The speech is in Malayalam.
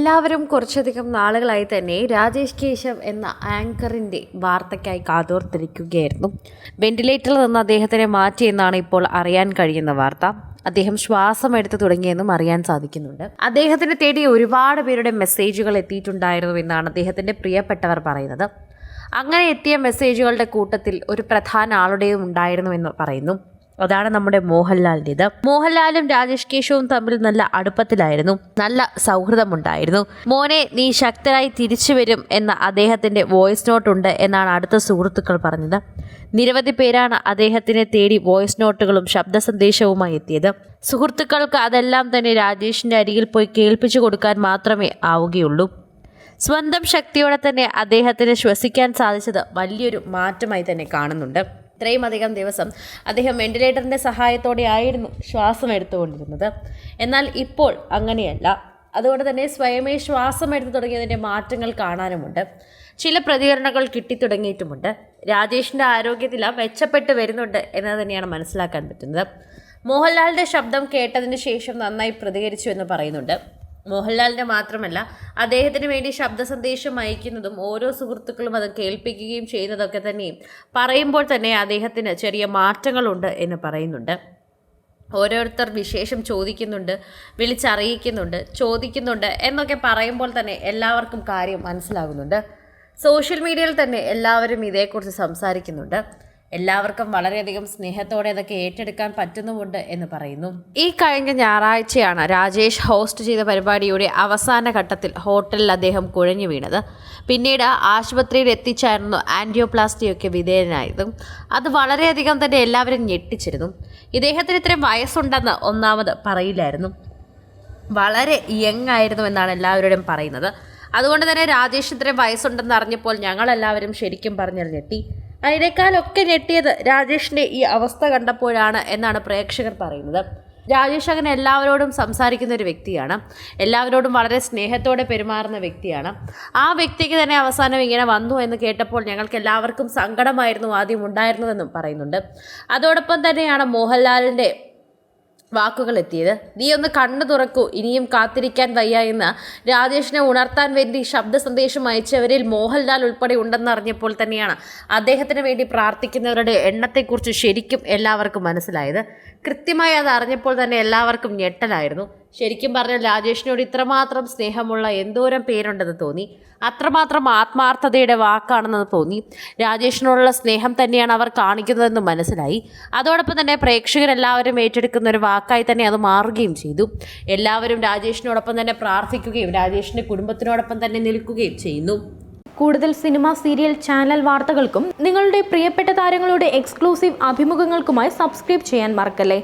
എല്ലാവരും കുറച്ചധികം നാളുകളായി തന്നെ രാജേഷ് കേശവ് എന്ന ആങ്കറിന്റെ വാർത്തയ്ക്കായി കാതോർത്തിരിക്കുകയായിരുന്നു. വെന്റിലേറ്ററിൽ നിന്ന് അദ്ദേഹത്തിനെ മാറ്റിയെന്നാണ് ഇപ്പോൾ അറിയാൻ കഴിയുന്ന വാർത്ത. അദ്ദേഹം ശ്വാസം എടുത്തു തുടങ്ങിയെന്നും അറിയാൻ സാധിക്കുന്നുണ്ട്. അദ്ദേഹത്തിനെ തേടി ഒരുപാട് പേരുടെ മെസ്സേജുകൾ എത്തിയിട്ടുണ്ടായിരുന്നു എന്നാണ് അദ്ദേഹത്തിന്റെ പ്രിയപ്പെട്ടവർ പറയുന്നത്. അങ്ങനെ എത്തിയ മെസ്സേജുകളുടെ കൂട്ടത്തിൽ ഒരു പ്രധാന ആളുടെയും ഉണ്ടായിരുന്നു എന്ന് പറയുന്നു. അതാണ് നമ്മുടെ മോഹൻലാലിന്റെത്. മോഹൻലാലും രാജേഷ് കേശവും തമ്മിൽ നല്ല അടുപ്പത്തിലായിരുന്നു. നല്ല സൗഹൃദമുണ്ടായിരുന്നു. മോനെ നീ ശക്തരായി തിരിച്ചു വരും എന്ന അദ്ദേഹത്തിന്റെ വോയിസ് നോട്ട് ഉണ്ട് എന്നാണ് അടുത്ത സുഹൃത്തുക്കൾ പറഞ്ഞത്. നിരവധി പേരാണ് അദ്ദേഹത്തിനെ തേടി വോയിസ് നോട്ടുകളും ശബ്ദ സന്ദേശവുമായി എത്തിയത്. സുഹൃത്തുക്കൾക്ക് അതെല്ലാം തന്നെ രാജേഷിന്റെ അരികിൽ പോയി കേൾപ്പിച്ചു കൊടുക്കാൻ മാത്രമേ ആവുകയുള്ളൂ. സ്വന്തം ശക്തിയോടെ തന്നെ അദ്ദേഹത്തിന് ശ്വസിക്കാൻ സാധിച്ചത് വലിയൊരു മാറ്റമായി തന്നെ കാണുന്നുണ്ട്. ഇത്രയും അധികം ദിവസം അദ്ദേഹം വെന്റിലേറ്ററിന്റെ സഹായത്തോടെ ആയിരുന്നു ശ്വാസം എടുത്തുകൊണ്ടിരുന്നത്. എന്നാൽ ഇപ്പോൾ അങ്ങനെയല്ല. അതുകൊണ്ട് തന്നെ സ്വയമേ ശ്വാസം എടുത്തു തുടങ്ങിയതിന്റെ മാറ്റങ്ങൾ കാണാനുമുണ്ട്. ചില പ്രതികരണങ്ങൾ കിട്ടിത്തുടങ്ങിയിട്ടുമുണ്ട് രാജേഷിന്റെ ആരോഗ്യത്തിൽ മെച്ചപ്പെട്ട് വരുന്നുണ്ട് എന്ന് തന്നെയാണ് മനസ്സിലാക്കാൻ പറ്റുന്നത്. മോഹൻലാലിന്റെ ശബ്ദം കേട്ടതിന് ശേഷം നന്നായി പ്രതികരിച്ചു എന്ന് പറയുന്നുണ്ട്. മോഹൻലാലിന്റെ മാത്രമല്ല അദ്ദേഹത്തിന് വേണ്ടി ശബ്ദ സന്ദേശം അയക്കുന്നതും ഓരോ സുഹൃത്തുക്കളും അത് കേൾപ്പിക്കുകയും ചെയ്യുന്നതൊക്കെ തന്നെയും പറയുമ്പോൾ തന്നെ അദ്ദേഹത്തിന് ചെറിയ മാറ്റങ്ങളുണ്ട് എന്ന് പറയുന്നുണ്ട്. ഓരോരുത്തർ വിശേഷം ചോദിക്കുന്നുണ്ട് വിളിച്ചറിയിക്കുന്നുണ്ട് ചോദിക്കുന്നുണ്ട് എന്നൊക്കെ പറയുമ്പോൾ തന്നെ എല്ലാവർക്കും കാര്യം മനസ്സിലാകുന്നുണ്ട്. സോഷ്യൽ മീഡിയയിൽ തന്നെ എല്ലാവരും ഇതേക്കുറിച്ച് സംസാരിക്കുന്നുണ്ട്. എല്ലാവർക്കും വളരെയധികം സ്നേഹത്തോടെ അതൊക്കെ ഏറ്റെടുക്കാൻ പറ്റുന്നുമുണ്ട് എന്ന് പറയുന്നു. ഈ കഴിഞ്ഞ ഞായറാഴ്ചയാണ് രാജേഷ് ഹോസ്റ്റ് ചെയ്ത പരിപാടിയുടെ അവസാന ഘട്ടത്തിൽ ഹോട്ടലിൽ അദ്ദേഹം കുഴഞ്ഞു വീണത്. പിന്നീട് ആശുപത്രിയിൽ എത്തിച്ചായിരുന്നു ആന്റിയോപ്ലാസ്റ്റിയൊക്കെ വിധേയനായത്. അത് വളരെയധികം തന്നെ എല്ലാവരും ഞെട്ടിച്ചിരുന്നു. ഇദ്ദേഹത്തിന് ഇത്രയും വയസ്സുണ്ടെന്ന് ഒന്നാമത് പറയില്ലായിരുന്നു. വളരെ യങ് ആയിരുന്നു എന്നാണ് എല്ലാവരോടും പറയുന്നത്. അതുകൊണ്ട് തന്നെ രാജേഷ് ഇത്രയും വയസ്സുണ്ടെന്ന് അറിഞ്ഞപ്പോൾ ഞങ്ങളെല്ലാവരും ശരിക്കും പറഞ്ഞാൽ ഞെട്ടി. അതിനേക്കാളൊക്കെ ഞെട്ടിയത് രാജേഷിന്റെ ഈ അവസ്ഥ കണ്ടപ്പോഴാണ് എന്നാണ് പ്രേക്ഷകർ പറയുന്നത്. രാജേഷ് അങ്ങനെ എല്ലാവരോടും സംസാരിക്കുന്ന ഒരു വ്യക്തിയാണ്. എല്ലാവരോടും വളരെ സ്നേഹത്തോടെ പെരുമാറുന്ന വ്യക്തിയാണ്. ആ വ്യക്തിക്ക് തന്നെ അവസാനം ഇങ്ങനെ വന്നു എന്ന് കേട്ടപ്പോൾ ഞങ്ങൾക്ക് എല്ലാവർക്കും സങ്കടമായിരുന്നു ആദ്യം ഉണ്ടായിരുന്നതെന്നും പറയുന്നുണ്ട്. അതോടൊപ്പം തന്നെയാണ് മോഹൻലാലിന്റെ വാക്കുകൾ എത്തിയത് നീ ഒന്ന് കണ്ണു തുറക്കൂ ഇനിയും കാത്തിരിക്കാൻ വയ്യ എന്ന് രാജേഷിനെ ഉണർത്താൻ വേണ്ടി ശബ്ദ സന്ദേശം അയച്ചവരിൽ മോഹൻലാൽ ഉൾപ്പെടെ ഉണ്ടെന്നറിഞ്ഞപ്പോൾ തന്നെയാണ് അദ്ദേഹത്തിന് വേണ്ടി പ്രാർത്ഥിക്കുന്നവരുടെ എണ്ണത്തെക്കുറിച്ച് ശരിക്കും എല്ലാവർക്കും മനസ്സിലായത്. കൃത്യമായി അത് അറിഞ്ഞപ്പോൾ തന്നെ എല്ലാവർക്കും ഞെട്ടലായിരുന്നു. ശരിക്കും പറഞ്ഞാൽ രാജേഷിനോട് ഇത്രമാത്രം സ്നേഹമുള്ള എന്തോരം പേരുണ്ടെന്ന് തോന്നി. അത്രമാത്രം ആത്മാർത്ഥതയുടെ വാക്കാണെന്ന് തോന്നി. രാജേഷിനോടുള്ള സ്നേഹം തന്നെയാണ് അവർ കാണിക്കുന്നതെന്ന് മനസ്സിലായി. അതോടൊപ്പം തന്നെ പ്രേക്ഷകരെല്ലാവരും ഏറ്റെടുക്കുന്ന ഒരു വാക്കായി തന്നെ അത് മാറുകയും ചെയ്തു. എല്ലാവരും രാജേഷിനോടൊപ്പം തന്നെ പ്രാർത്ഥിക്കുകയും രാജേഷിന്റെ കുടുംബത്തിനോടൊപ്പം തന്നെ നിൽക്കുകയും ചെയ്യുന്നു. കൂടുതൽ സിനിമ സീരിയൽ ചാനൽ വാർത്തകൾക്കും നിങ്ങളുടെ പ്രിയപ്പെട്ട താരങ്ങളുടെ എക്സ്ക്ലൂസീവ് അഭിമുഖങ്ങൾക്കുമായി സബ്സ്ക്രൈബ് ചെയ്യാൻ മറക്കല്ലേ?